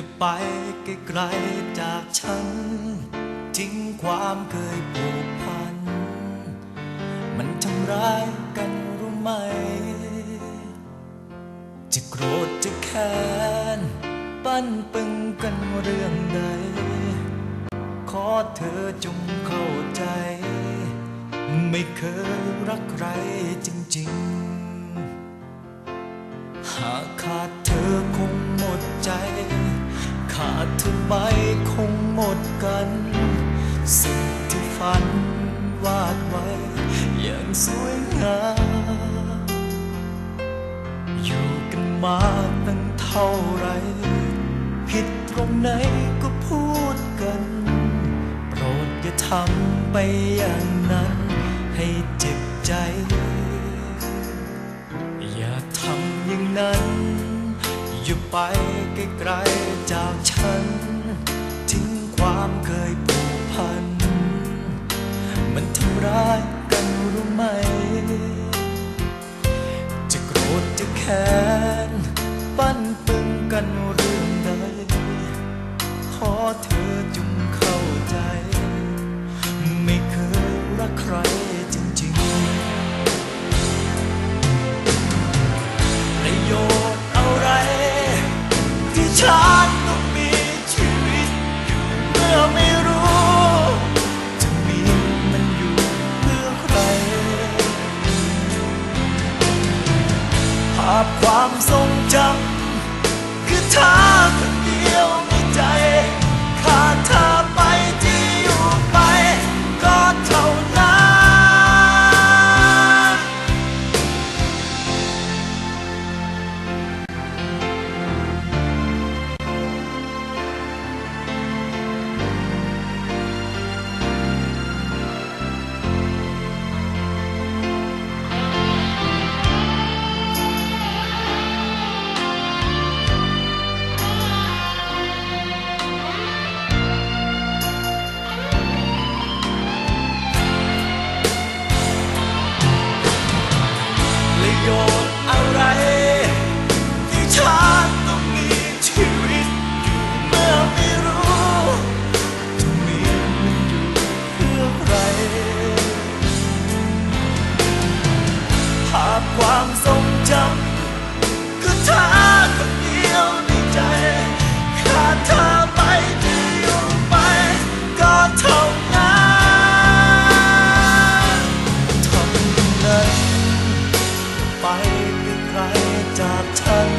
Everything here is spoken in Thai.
อย่าไปไกลๆจากฉัน ทิ้งความเคยผูกพัน มันทำร้ายกันรู้ไหม จะโกรธจะแค้น ปั้นปึงกันเรื่องใด ขอเธอจงเข้าใจ ไม่เคยรักใครจริงๆ หากขาดเธอคงหมดใจ ขาดเธอไปคงหมดกัน สิ่งที่ฝันวาดไว้ อย่างสวยงาม อยู่กันมาตั้งเท่าไร ผิดตรงไหนก็พูดกัน โปรดอย่าทำไปอย่างนั้น ให้เจ็บใจ อย่าทำอย่างนั้น อย่ไปไกลๆจากฉัน ทิ้งความเคยผูกพัน มันทำร้ายาพความทรงจำคือเธอ ชน์อะไร ที่ฉันต้องมีชีวิตอยู่เมื่อไม่รู้จะมีมันอยู่เพื่อใครภาพความทรง ไกลๆจากฉัน